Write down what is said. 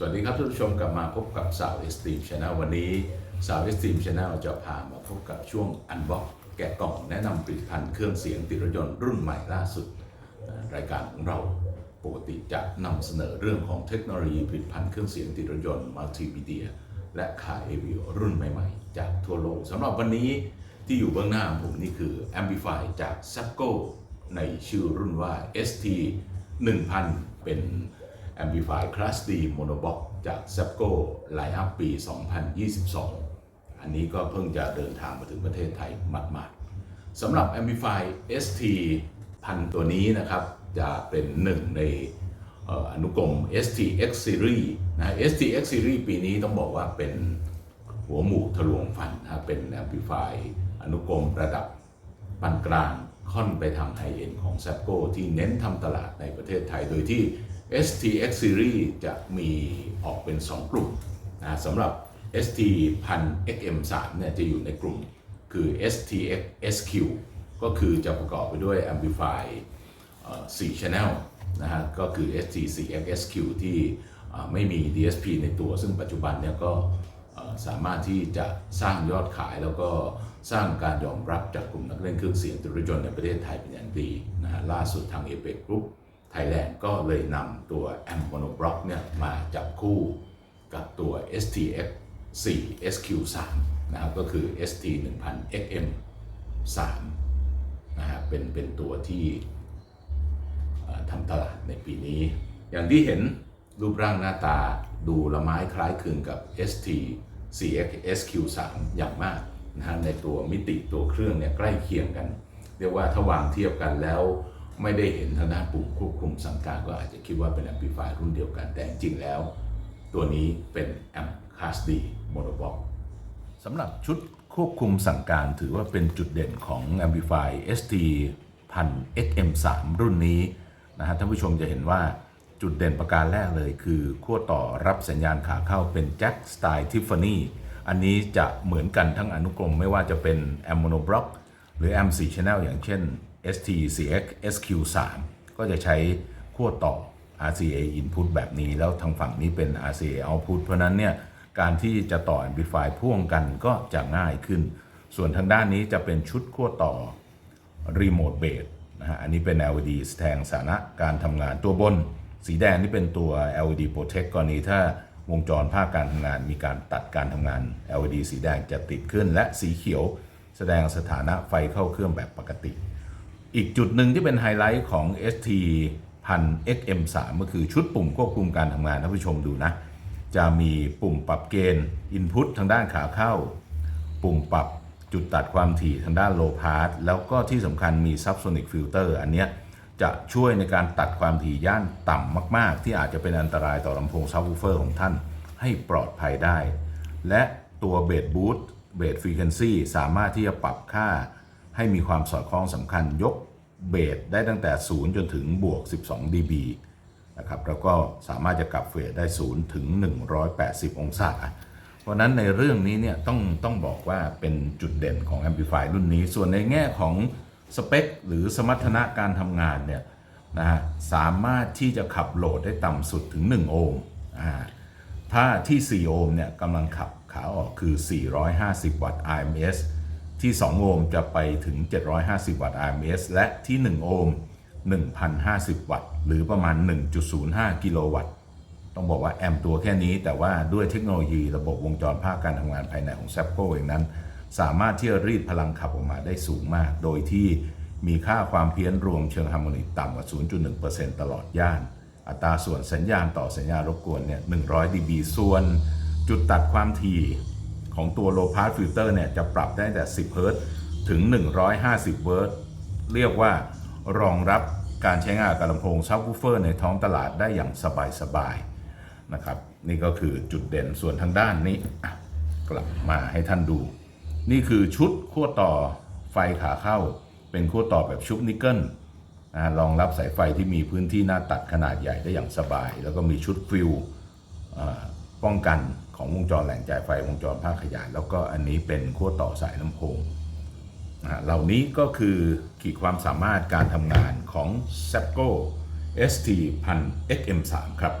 สวัสดีครับท่านผู้ชมกลับมาพบกับสาวเอสตีมชาแนลวันนี้สาวเอสตีมชาแนลจะพามาพบกับช่วงอันบ็อกแกะกล่องแนะนำผลิตภัณฑ์เครื่องเสียงติดรถยนต์รุ่นใหม่ล่าสุด รายการของเราปกติจะนำเสนอเรื่องของเทคโนโลยีผลิตภัณฑ์เครื่องเสียงติดรถยนต์มัลติมีเดียและคาเอวิโรุ่นใหม่ๆ จากทั่วโลกสำหรับวันนี้ที่อยู่เบื้องหน้าผมนี่คือ Amplify จาก s a p c o ในชื่อรุ่นว่า ST 1000 เป็น Amplify Class D Monobox จาก s a p c o Lineup ปี 2022 อันนี้ก็เพิ่งจะเดินทางมาถึงประเทศไทยหมาดๆสำหรับ Amplify ST พันตัวนี้นะครับ จะเป็นหนึ่งในเอ่ออนุกรม STX Series นะ STX Series ปีนี้ต้องบอกว่าเป็นหัวหมูทะลวงฟันนะเป็น Amplify อนุกรมระดับปานกลางค่อนไปทางไฮเอ็นของ s a p c o ที่เน้นทำตลาดในประเทศไทยโดยที่ STX Series จะมีออกเป็น 2 กลุ่มนะสำหรับ ST 1000 XM3 เนี่ยจะอยู่ในกลุ่มคือ STX SQ ก็คือจะประกอบไปด้วย Amplify เอ่อ4 Channel นะฮะก็คือ ST4X SQ ที่ไม่มี DSP ในตัว ซึ่งปัจจุบันเนี่ยก็สามารถที่จะสร้างยอดขายแล้วก็สร้างการยอมรับจากกลุ่มนักเล่นเครื่องเสียงตุรยนต์ในประเทศไทยเป็นอย่างดีนะฮะล่าสุดทาง a p e c Group Thailand ก็เลยนำตัว a m p Monoblock เนี่ยมาจับคู่กับตัว STX 4 SQ3 นะครับก็คือ ST 1000 XM 3นะฮะเป็นเป็นตัวที่ทำตลาดในปีนี้ อย่างที่เห็นรูปร่างหน้าตาดูละไม้คล้ายคลึงกับ ST CX SQ3 อย่างมากนะฮะในตัวมิติตัวเครื่องเนี่ยใกล้เคียงกัน เรียกว่าถ้าวางเทียบกันแล้ว ไม่ได้เห็นทางด้านปุ่มควบคุมสั่งการก็อาจจะคิดว่าเป็น Amplifier รุ่นเดียวกัน แต่จริงๆแล้ว ตัวนี้เป็น Amp Class D Monobox สำหรับชุดควบคุมสั่งการถือว่าเป็นจุดเด่นของ Amplify ST 1000 XM3 รุ่นนี้นะฮะท่านผู้ชมจะเห็นว่าจุดเด่นประการแรกเลยคือขั้วต่อรับสัญญาณขาเข้าเป็นแจ็คสไตล์ทิฟฟานี่อันนี้จะเหมือนกันทั้งอนุกรมไม่ว่าจะเป็น Am Monoblock หรือ Am 4 Channel อย่างเช่น ST CX SQ3 ก็จะใช้ขั้วต่อ RCA input แบบนี้ แล้วทางฝั่งนี้เป็น RCA output เพราะนั้นเนี่ยการที่จะต่อ amplify พ่วงกันก็จะง่ายขึ้น ส่วนทางด้านนี้จะเป็นชุดขั้วต่อ remote base นะฮะอันนี้เป็น LED แสดงสถานะการทำงานตัวบน สีแดงนี่เป็นตัว LED protect กรณีถ้าวงจรภาคการทำงานมีการตัดการทำงาน LED สีแดงจะติดขึ้นและสีเขียว แสดงสถานะไฟเข้าเครื่องแบบปกติ อีกจุดหนึ่งที่เป็นไฮไลท์ของ ST 1 0 0 XM3 ก็คือชุดปุ่มควบคุมการทำงานท่านผู้ชมดูนะ จะมีปุ่มปรับเกณฑ์ Input ทางด้านขาเข้า ปุ่มปรับจุดตัดความถี่ทางด้าน Low Pass แล้วก็ที่สำคัญมี Subsonic Filter อันเนี้ยจะช่วยในการตัดความถี่ย่านต่ำมาก ๆ ที่อาจจะเป็นอันตรายต่อลำโพง Subwoofer ของท่านให้ปลอดภัยได้ และตัวเบสบูตเบสฟรีเควนซีสามารถที่จะปรับค่า ให้มีความสอดคล้องสำคัญยกเบสได้ตั้งแต่ 0 จนถึงบวก 12 dB นะครับแล้วก็สามารถจะกลับเฟสได้ 0 ถึง 180 องศา เพราะนั้นในเรื่องนี้เนี่ยต้องต้องบอกว่าเป็นจุดเด่นของ Amplify รุ่นนี้ ส่วนในแง่ของสเปคหรือสมรรถนะการทำงานเนี่ยนะฮะสามารถที่จะขับโหลดได้ต่ำสุดถึง 1 โอห์มอ่าถ้าที่ 4 โอห์มเนี่ยกำลังขับขาออกคือ 450 วัตต์ RMS ที่ 2 โอห์มจะไปถึง 750 วัตต์ RMS และที่ 1 โอห์ม1,050 วัตต์ หรือประมาณ 1.05 กิโลวัตต์ ต้องบอกว่าแอมตัวแค่นี้ แต่ว่าด้วยเทคโนโลยีระบบวงจรภาคการทำงานภายในของ s a p c o เองนั้น สามารถที่จะรีดพลังขับออกมาได้สูงมาก โดยที่มีค่าความเพี้ยนรวมเชิงฮาร์โมนิกต่ำกว่า 0.1%ตลอดย่าน อัตราส่วนสัญญาณต่อสัญญาณรบกวนเนี่ย 100 dB ส่วนจุดตัดความถี่ ของตัว low pass filter เนี่ยจะปรับได้แต่ 10 Hz ถึง 150 Hz เรียกว่ารองรับการใช้งานกับลำโพง subwoofer ในท้องตลาดได้อย่างสบายๆนะครับ นี่ก็คือจุดเด่นส่วนทางด้านนี้กลับมาให้ท่านดู นี่คือชุดขั้วต่อไฟขาเข้า เป็นขั้วต่อแบบชุบนิกเกิลรองรับสายไฟที่มีพื้นที่หน้าตัดขนาดใหญ่ได้อย่างสบาย แล้วก็มีชุดฟิลป้องกัน ของวงจรแหล่งจ่ายไฟวงจรภาคขยาย แล้วก็อันนี้เป็นขั้วต่อสายลำโพงนะฮะเหล่านี้ก็คือขีดความสามารถการทำงานของ s a p c o ST 1000 XM3 ครับ